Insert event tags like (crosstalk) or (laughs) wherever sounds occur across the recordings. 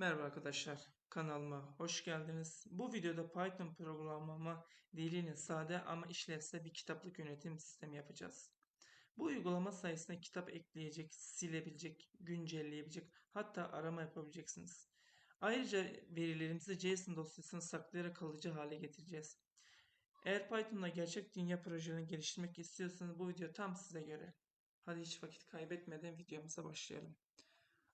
Merhaba arkadaşlar, kanalıma hoş geldiniz. Bu videoda Python programlama dilinin sade ama işlevsel bir kitaplık yönetim sistemi yapacağız. Bu uygulama sayesinde kitap ekleyecek, silebilecek, güncelleyebilecek, hatta arama yapabileceksiniz. Ayrıca verilerimizi JSON dosyasına saklayarak kalıcı hale getireceğiz. Eğer Python'da gerçek dünya projelerini geliştirmek istiyorsanız bu video tam size göre. Hadi hiç vakit kaybetmeden videomuza başlayalım.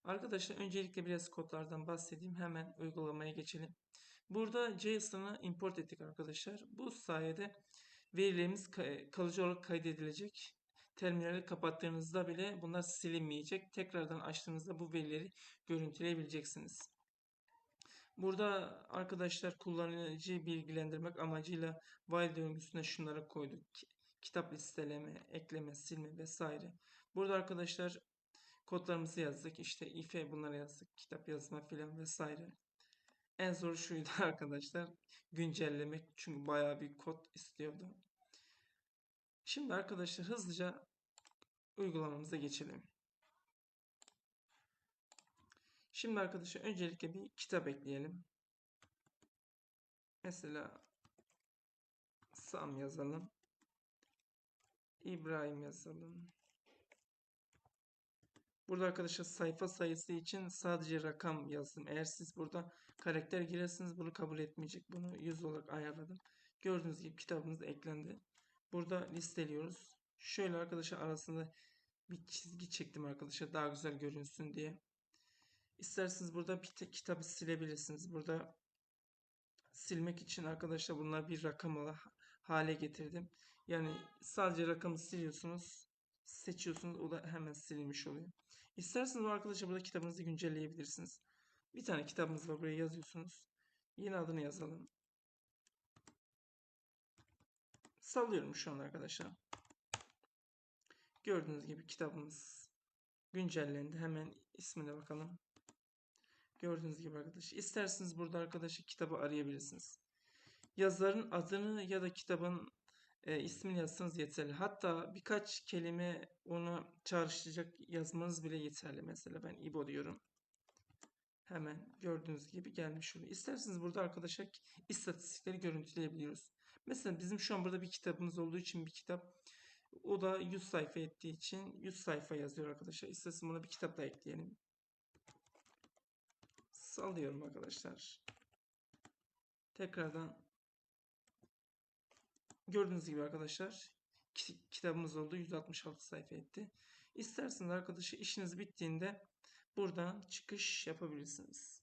Arkadaşlar öncelikle biraz kodlardan bahsedeyim. Hemen uygulamaya geçelim. Burada JSON'ı import ettik arkadaşlar. Bu sayede verilerimiz kalıcı olarak kaydedilecek. Terminali kapattığınızda bile bunlar silinmeyecek. Tekrardan açtığınızda bu verileri görüntüleyebileceksiniz. Burada arkadaşlar kullanıcıyı bilgilendirmek amacıyla while döngüsüne şunları koyduk. Kitap listeleme, ekleme, silme vesaire. Burada arkadaşlar Kodlarımızı yazdık. İşte if'e bunları yazdık. Kitap yazma filan vesaire. En zor şuydu (laughs) arkadaşlar. Güncellemek. Çünkü bayağı bir kod istiyordu. Şimdi arkadaşlar hızlıca uygulamamıza geçelim. Şimdi arkadaşlar öncelikle bir kitap ekleyelim. Mesela Sam yazalım. İbrahim yazalım. Burada arkadaşlar sayfa sayısı için sadece rakam yazdım. Eğer siz burada karakter girerseniz bunu kabul etmeyecek. Bunu 100 olarak ayarladım. Gördüğünüz gibi kitabımız eklendi. Burada listeliyoruz. Şöyle arkadaşlar arasında bir çizgi çektim arkadaşlar daha güzel görünsün diye. İsterseniz burada bir kitabı silebilirsiniz. Burada silmek için arkadaşlar bunlar bir rakam hale getirdim. Yani sadece rakamı siliyorsunuz. Seçiyorsunuz. O da hemen silinmiş oluyor. İsterseniz bu arkadaşlar burada kitabınızı güncelleyebilirsiniz. Bir tane kitabımız var. Buraya yazıyorsunuz. Yine adını yazalım. Sallıyorum şu an arkadaşlar. Gördüğünüz gibi kitabımız güncellendi. Hemen ismine bakalım. Gördüğünüz gibi arkadaşlar. İsterseniz burada arkadaşlar kitabı arayabilirsiniz. Yazarın adını ya da kitabın e, ismini yazsanız yeterli. Hatta birkaç kelime onu çağrıştıracak yazmanız bile yeterli. Mesela ben İbo diyorum. Hemen gördüğünüz gibi gelmiş oluyor. İsterseniz burada arkadaşlar istatistikleri görüntüleyebiliyoruz. Mesela bizim şu an burada bir kitabımız olduğu için bir kitap o da 100 sayfa ettiği için 100 sayfa yazıyor arkadaşlar. İsterseniz buna bir kitap da ekleyelim. Sallıyorum arkadaşlar. Tekrardan Gördüğünüz gibi arkadaşlar kitabımız oldu. 166 sayfa etti. İsterseniz arkadaşlar işiniz bittiğinde buradan çıkış yapabilirsiniz.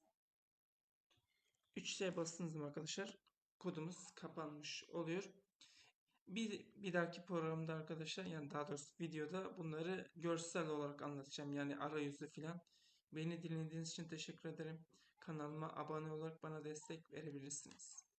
3'te bastınız mı arkadaşlar kodumuz kapanmış oluyor. Bir, bir dahaki programda arkadaşlar yani daha doğrusu videoda bunları görsel olarak anlatacağım. Yani arayüzü filan. Beni dinlediğiniz için teşekkür ederim. Kanalıma abone olarak bana destek verebilirsiniz.